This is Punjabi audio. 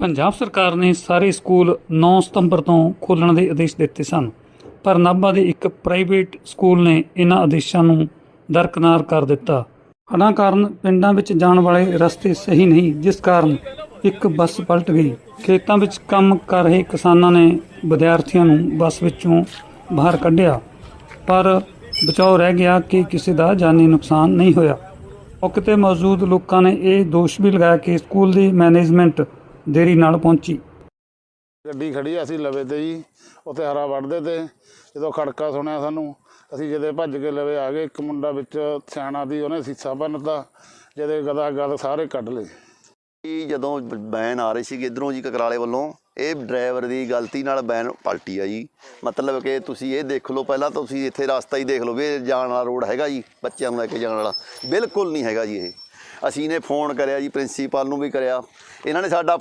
ਪੰਜਾਬ ਸਰਕਾਰ ਨੇ ਸਾਰੇ ਸਕੂਲ 9 ਸਤੰਬਰ ਤੋਂ ਖੋਲ੍ਹਣ ਦੇ ਆਦੇਸ਼ ਦਿੱਤੇ ਸਨ, ਪਰ ਨਾਭਾ ਦੇ ਇੱਕ ਪ੍ਰਾਈਵੇਟ ਸਕੂਲ ਨੇ ਇਹਨਾਂ ਆਦੇਸ਼ਾਂ ਨੂੰ ਦਰਕਨਾਰ ਕਰ ਦਿੱਤਾ। ਹੜ੍ਹਾਂ ਕਾਰਨ ਪਿੰਡਾਂ ਵਿੱਚ ਜਾਣ ਵਾਲੇ ਰਸਤੇ ਸਹੀ ਨਹੀਂ, ਜਿਸ ਕਾਰਨ ਇੱਕ ਬੱਸ ਪਲਟ ਗਈ। ਖੇਤਾਂ ਵਿੱਚ ਕੰਮ ਕਰ ਰਹੇ ਕਿਸਾਨਾਂ ਨੇ ਵਿਦਿਆਰਥੀਆਂ ਨੂੰ ਬੱਸ ਵਿੱਚੋਂ ਬਾਹਰ ਕੱਢਿਆ, ਪਰ ਬਚਾਓ ਰਹਿ ਗਿਆ ਕਿ ਕਿਸੇ ਦਾ ਜਾਨੀ ਨੁਕਸਾਨ ਨਹੀਂ ਹੋਇਆ। ਮੌਕੇ ਤੇ ਮੌਜੂਦ ਲੋਕਾਂ ਨੇ ਇਹ ਦੋਸ਼ ਵੀ ਲਗਾਇਆ ਕਿ ਸਕੂਲ ਦੀ ਮੈਨੇਜਮੈਂਟ ਦੇਰੀ ਨਾਲ ਪਹੁੰਚੀ। ਗੱਡੀ ਖੜੀ ਆ, ਅਸੀਂ ਲਵੇ ਤੇ ਜੀ ਉੱਥੇ ਹਰਾ ਵੜਦੇ ਤੇ ਜਦੋਂ ਖੜਕਾ ਸੁਣਿਆ ਸਾਨੂੰ ਅਸੀਂ ਜਦੇ ਭੱਜ ਕੇ ਲਵੇ ਆ ਗਏ ਇੱਕ ਮੁੰਡਾ ਵਿੱਚ ਸਿਆਣਾ ਦੀ ਉਹਨੇ ਸੀਸਾ ਬੰਨਤਾ ਜਦੇ ਗਦਾ ਗਦ ਸਾਰੇ ਕੱਢ ਲਏ। ਇਹ ਜਦੋਂ ਬੈਨ ਆ ਰਹੀ ਸੀ ਇਧਰੋਂ ਜੀ ਕਕਰਾਲੇ ਵੱਲੋਂ ਇਹ ਡਰਾਈਵਰ ਦੀ ਗਲਤੀ ਨਾਲ ਬੈਨ ਪਲਟੀ ਆ ਜੀ। ਮਤਲਬ ਕਿ ਤੁਸੀਂ ਇਹ ਦੇਖ ਲਓ ਪਹਿਲਾਂ ਤਾਂ ਤੁਸੀਂ ਇੱਥੇ ਰਸਤਾ ਹੀ ਦੇਖ ਲਓ ਵੀ ਇਹ ਜਾਣ ਵਾਲਾ ਰੋਡ ਹੈਗਾ ਜੀ ਬੱਚਿਆਂ ਨੂੰ ਲੈ ਕੇ ਜਾਣ ਵਾਲਾ। ਬਿਲਕੁਲ ਨਹੀਂ ਹੈਗਾ ਜੀ ਇਹ। ਅਸੀਂ ਨੇ ਫੋਨ ਕਰਿਆ ਜੀ ਪ੍ਰਿੰਸੀਪਲ ਨੂੰ ਵੀ ਕਰਿਆ। ਇਹਨਾਂ ਨੇ ਸਾਡਾ